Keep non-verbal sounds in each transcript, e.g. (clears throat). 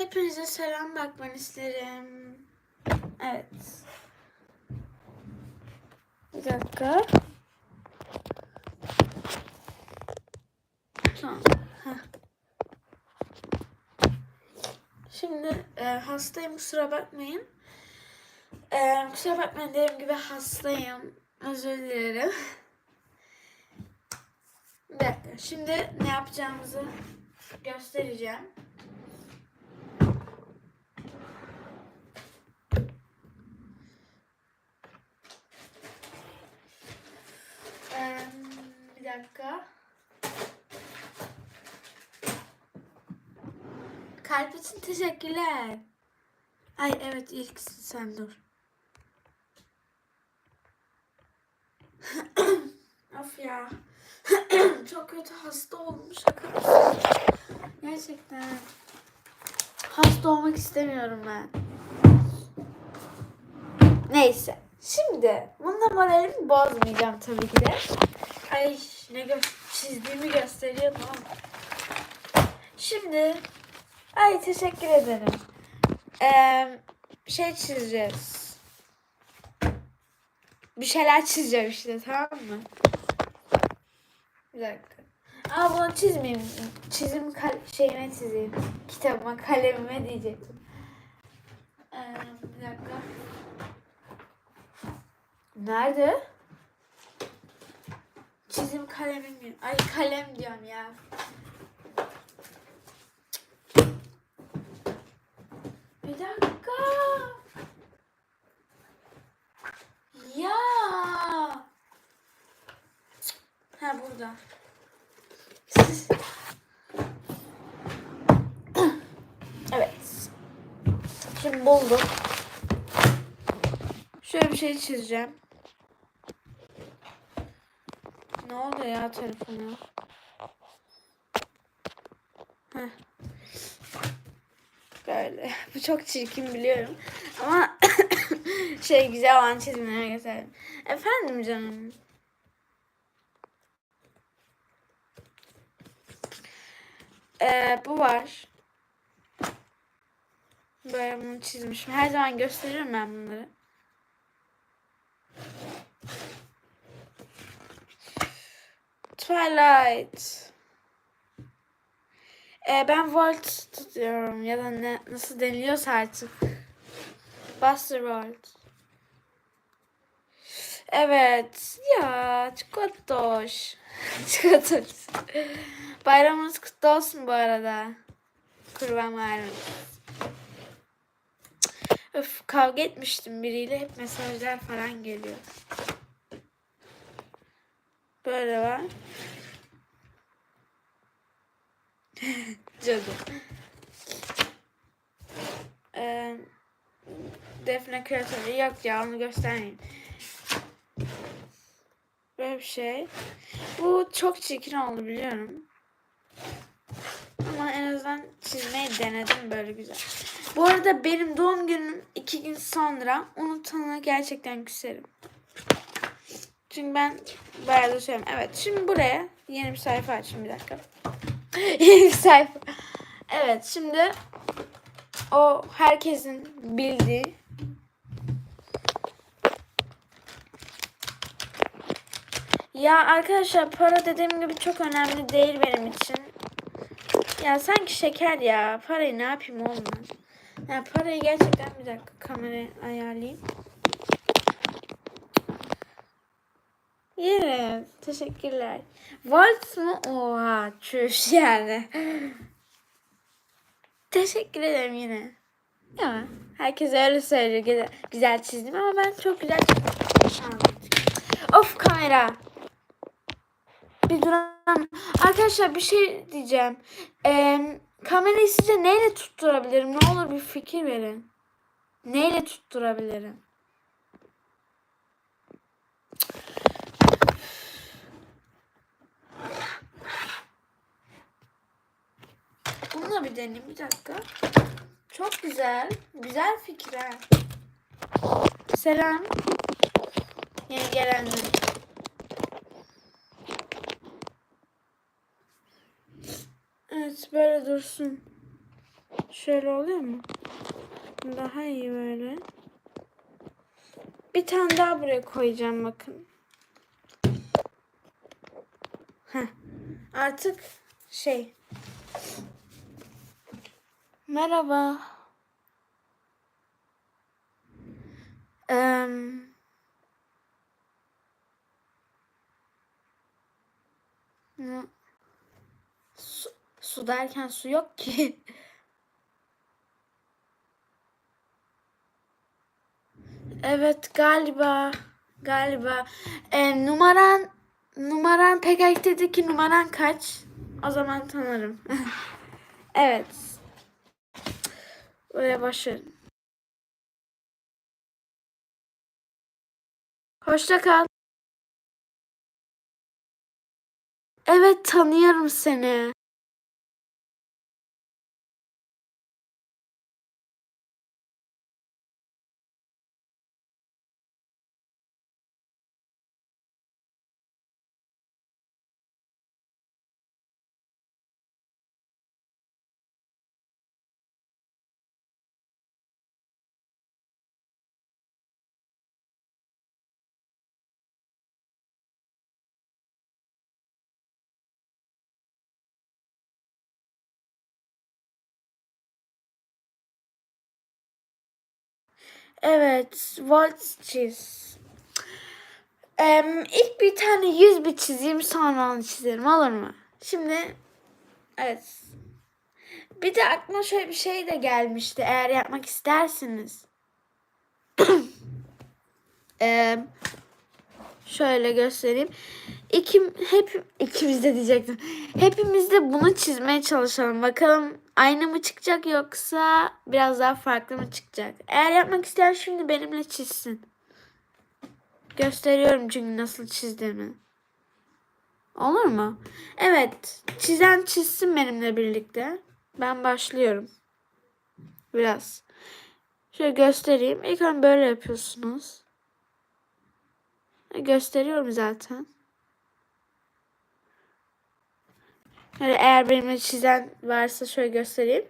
Hepinize selam bakman isterim. Evet. Bir dakika. Tamam. Heh. Şimdi e, hastayım kusura bakmayın. E, kusura bakmayın dediğim gibi hastayım. Özür dilerim. Bir dakika. Şimdi ne yapacağımızı göstereceğim. Dakika. Kalp için teşekkürler. Ay evet ilk sen dur. (coughs) of ya. (coughs) Çok kötü hasta olmuş. Gerçekten. Hasta olmak istemiyorum ben. Neyse. Şimdi bununla moralimi bozmayacağım tabii ki de. Ay ne gö- çizdiğimi gösteriyor tamam? Şimdi ay teşekkür ederim. Ee, şey çizeceğiz. Bir şeyler çizeceğim işte tamam mı? Bir dakika. Aa bunu çizmeyeyim. Çizim kal- çizeyim. Kitabıma, kalemime diyecektim. Ee, bir dakika. Nerede? Çizim kalemim. Ay kalem diyorum ya. Bir dakika. Ya. Ha burada. (clears throat) evet. Şimdi buldum. Şöyle bir şey çizeceğim. Ne oldu ya telefona? Heh. Böyle. Bu çok çirkin biliyorum. Ama (coughs) şey güzel olan çizimlere gösterdim. Efendim canım. Ee, bu var. Böyle bunu çizmişim. Her zaman gösteririm ben bunları. Twilight. Ee, ben Volt tutuyorum ya da ne, nasıl deniliyorsa artık. Buster Volt. Evet. Ya çikolatoş. (laughs) çikolatoş. Bayramınız kutlu olsun bu arada. Kurban bayramınız. Öf kavga etmiştim biriyle hep mesajlar falan geliyor. Böyle var. Cadı. Ee, Defne kreatörü yok ya onu göstermeyeyim. Böyle bir şey. Bu çok çirkin oldu biliyorum. Ama en azından çizmeyi denedim böyle güzel. Bu arada benim doğum günüm iki gün sonra unutana gerçekten küserim. Çünkü ben bayağı da söylüyorum. Evet şimdi buraya yeni bir sayfa açayım bir dakika. (laughs) yeni bir sayfa. Evet şimdi o herkesin bildiği Ya arkadaşlar para dediğim gibi çok önemli değil benim için. Ya sanki şeker ya. Parayı ne yapayım oğlum ben? Ya parayı gerçekten bir dakika kamerayı ayarlayayım. Yerim. Teşekkürler. Volt mu? Oha çüş yani. Teşekkür ederim yine. Ya herkes öyle söylüyor güzel, güzel çizdim ama ben çok güzel çizdim. Of kamera. Bir duran. Arkadaşlar bir şey diyeceğim. Ee, kamerayı size neyle tutturabilirim? Ne olur bir fikir verin. Neyle tutturabilirim? Bununla bir deneyeyim bir dakika. Çok güzel. Güzel fikir ha. Selam. Yeni gelenler. Evet böyle dursun. Şöyle oluyor mu? Daha iyi böyle. Bir tane daha buraya koyacağım bakın. Heh. Artık şey. Merhaba. Hı. Su, su derken su yok ki. (laughs) Evet galiba galiba Ee, numaran numaran Pekak'taki numaran kaç? O zaman tanırım. (laughs) evet. Buraya başlayalım. Hoşça kal. Evet tanıyorum seni. Evet, what çiz. Em, ilk bir tane yüz bir çizeyim sonra onu çizerim olur mu? Şimdi evet. Bir de aklıma şöyle bir şey de gelmişti eğer yapmak isterseniz. (clears throat) Em, şöyle göstereyim. İkim, hep ikimiz de diyecektim. Hepimiz de bunu çizmeye çalışalım. Bakalım aynı mı çıkacak yoksa biraz daha farklı mı çıkacak? Eğer yapmak isteyen şimdi benimle çizsin. Gösteriyorum çünkü nasıl çizdiğimi. Olur mu? Evet. Çizen çizsin benimle birlikte. Ben başlıyorum. Biraz. Şöyle göstereyim. İlk önce böyle yapıyorsunuz. Gösteriyorum zaten. Yani eğer benimle çizen varsa şöyle göstereyim.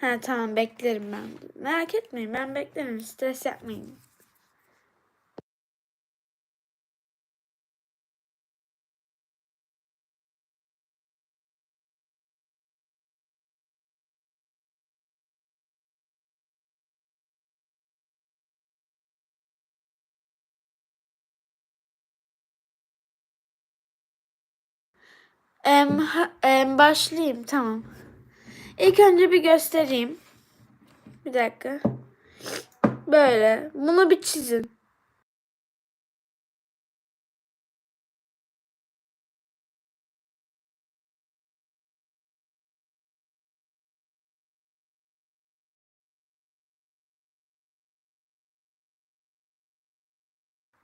Ha tamam beklerim ben. Merak etmeyin ben beklerim. Stres yapmayın. Em, em, başlayayım tamam. İlk önce bir göstereyim. Bir dakika. Böyle. Bunu bir çizin.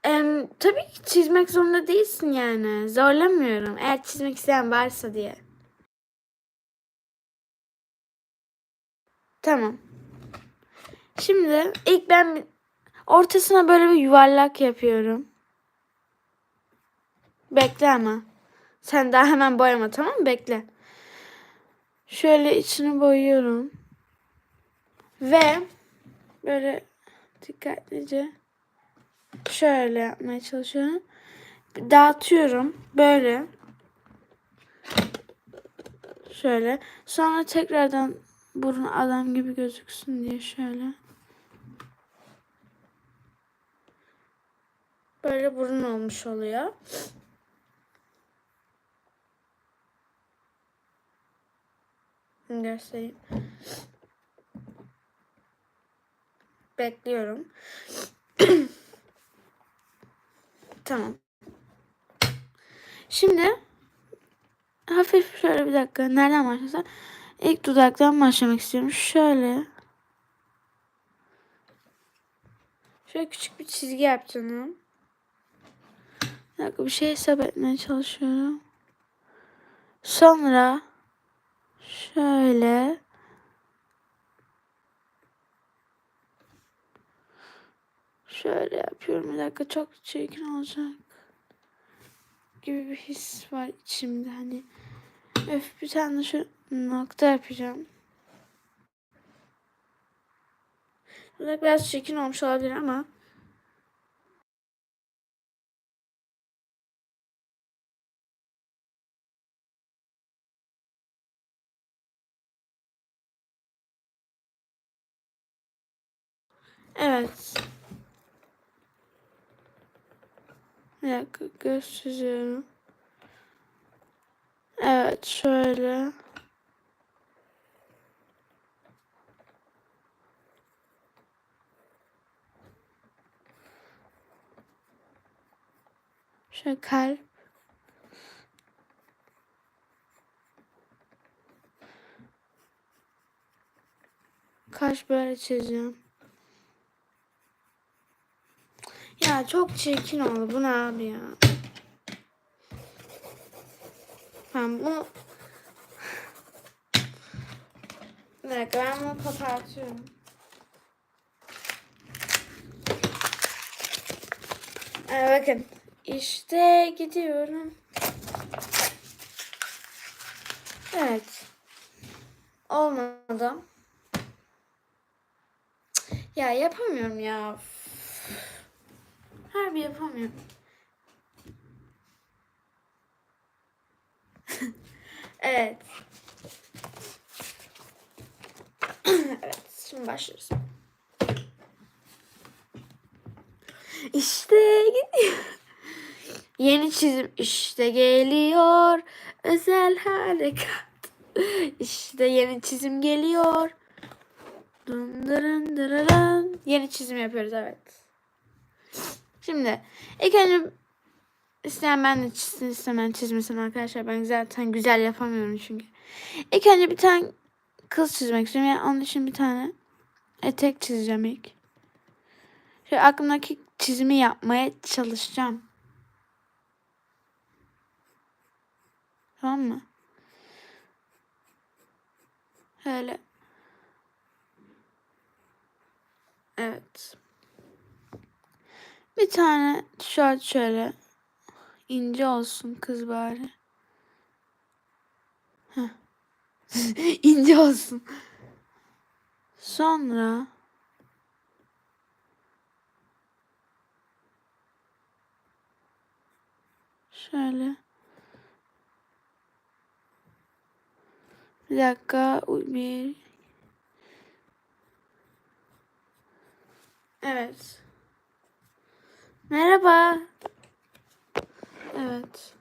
Em, tabii ki çizmek zorunda değilsin yani. Zorlamıyorum. Eğer çizmek isteyen varsa diye. Tamam. Şimdi ilk ben ortasına böyle bir yuvarlak yapıyorum. Bekle ama. Sen daha hemen boyama tamam mı? Bekle. Şöyle içini boyuyorum. Ve böyle dikkatlice şöyle yapmaya çalışıyorum. Dağıtıyorum böyle. Şöyle. Sonra tekrardan burun adam gibi gözüksün diye şöyle. Böyle burun olmuş oluyor. Göstereyim. Bekliyorum. (clears throat) tamam. Şimdi hafif şöyle bir dakika. Nereden başlasam? İlk dudaktan başlamak istiyorum. Şöyle. Şöyle küçük bir çizgi yap canım. Bir dakika bir şey hesap etmeye çalışıyorum. Sonra şöyle şöyle yapıyorum. Bir dakika çok çirkin olacak gibi bir his var içimde hani. Öf bir tane şu Nokta yapacağım. Burada biraz çirkin olmuş olabilir ama. Evet. Bir dakika göz çiziyorum. Evet şöyle. Şöyle kalp. Kaş böyle çizeceğim. Ya çok çirkin oldu. Bu ne abi ya? Ben bunu... Bir dakika ben bunu kapatıyorum. Ee, bakın. İşte gidiyorum. Evet. Olmadı. Ya yapamıyorum ya. Harbi yapamıyorum. (laughs) evet. (clears throat) evet. Şimdi başlıyoruz. İşte gidiyor. (laughs) Yeni çizim işte geliyor. Özel harekat. (laughs) İşte yeni çizim geliyor. Dın dırın dırırın. Yeni çizim yapıyoruz evet. Şimdi ilk önce isteyen ben de çizsin istemeyen çizmesin arkadaşlar. Ben zaten güzel yapamıyorum çünkü. İlk önce bir tane kız çizmek istiyorum. Yani onun için bir tane etek çizeceğim ilk. Şöyle aklımdaki çizimi yapmaya çalışacağım. Tamam mı? Öyle. Evet. Bir tane tişört şöyle ince olsun kız bari. (laughs) İnce olsun. Sonra şöyle bir dakika bir Evet. Merhaba. Evet.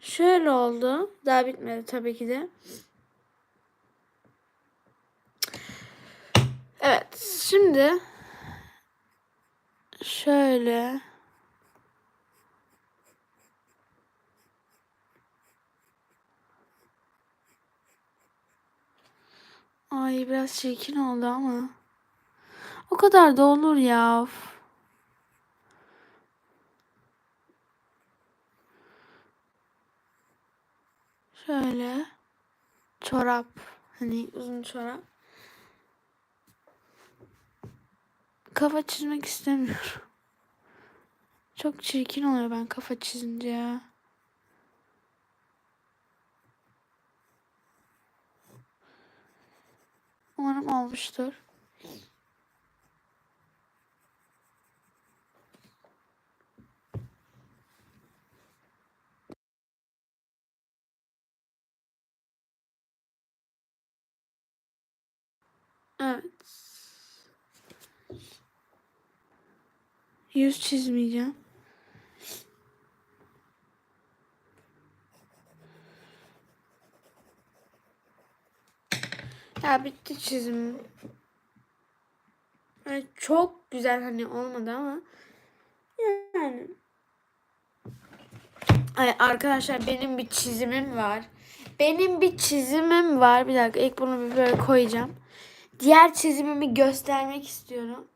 Şöyle oldu. Daha bitmedi tabii ki de. Evet. Şimdi şöyle Ay biraz çirkin oldu ama. O kadar da olur ya. Şöyle çorap hani uzun çorap. Kafa çizmek istemiyorum. Çok çirkin oluyor ben kafa çizince ya. Umarım olmuştur. Evet. Yüz çizmeyeceğim. Ya bitti çizim. Yani çok güzel hani olmadı ama yani Ay arkadaşlar benim bir çizimim var. Benim bir çizimim var. Bir dakika ilk bunu bir böyle koyacağım. Diğer çizimimi göstermek istiyorum.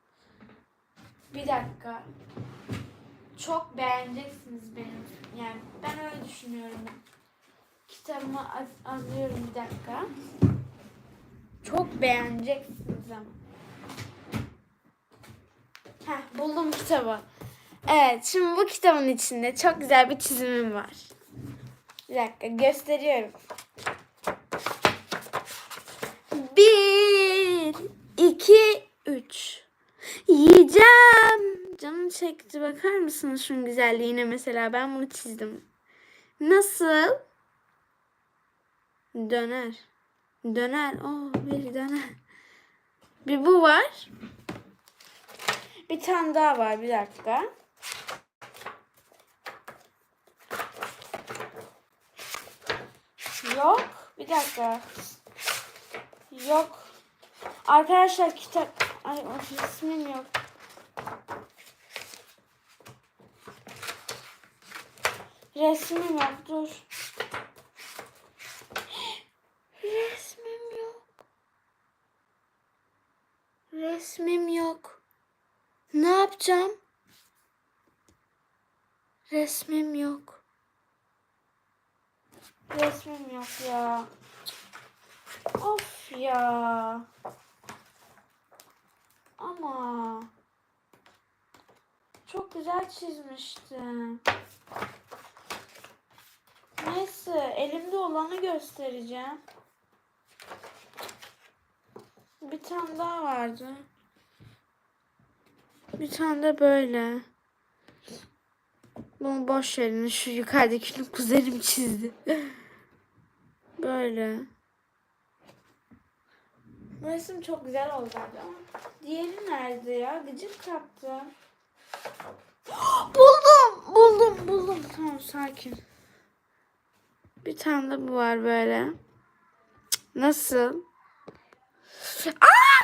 Bir dakika. Çok beğeneceksiniz benim. Yani ben öyle düşünüyorum. Kitabımı alıyorum bir dakika. Çok beğeneceksiniz ama. Heh, buldum kitabı. Evet, şimdi bu kitabın içinde çok güzel bir çizimim var. Bir dakika gösteriyorum. 2, 3. Yiyeceğim. Canım çekti. Bakar mısınız şunun güzelliğine mesela? Ben bunu çizdim. Nasıl? Döner. Döner. Oh bir döner. Bir bu var. Bir tane daha var. Bir dakika. Yok. Bir dakika. Yok. Arkadaşlar kitap... Ay o resmim yok. Resmim yok. Dur. Resmim yok. Resmim yok. Ne yapacağım? Resmim yok. Resmim yok ya. Of ya. Ama çok güzel çizmiştim. Neyse elimde olanı göstereceğim. Bir tane daha vardı. Bir tane de böyle. Bunu boş verin. Şu yukarıdakini kuzenim çizdi. (laughs) böyle. Bu resim çok güzel oldu ama diğeri nerede ya? Gıcık kaptı. (gasps) buldum, buldum, buldum. Tamam sakin. Bir tane de bu var böyle. Nasıl? Aa!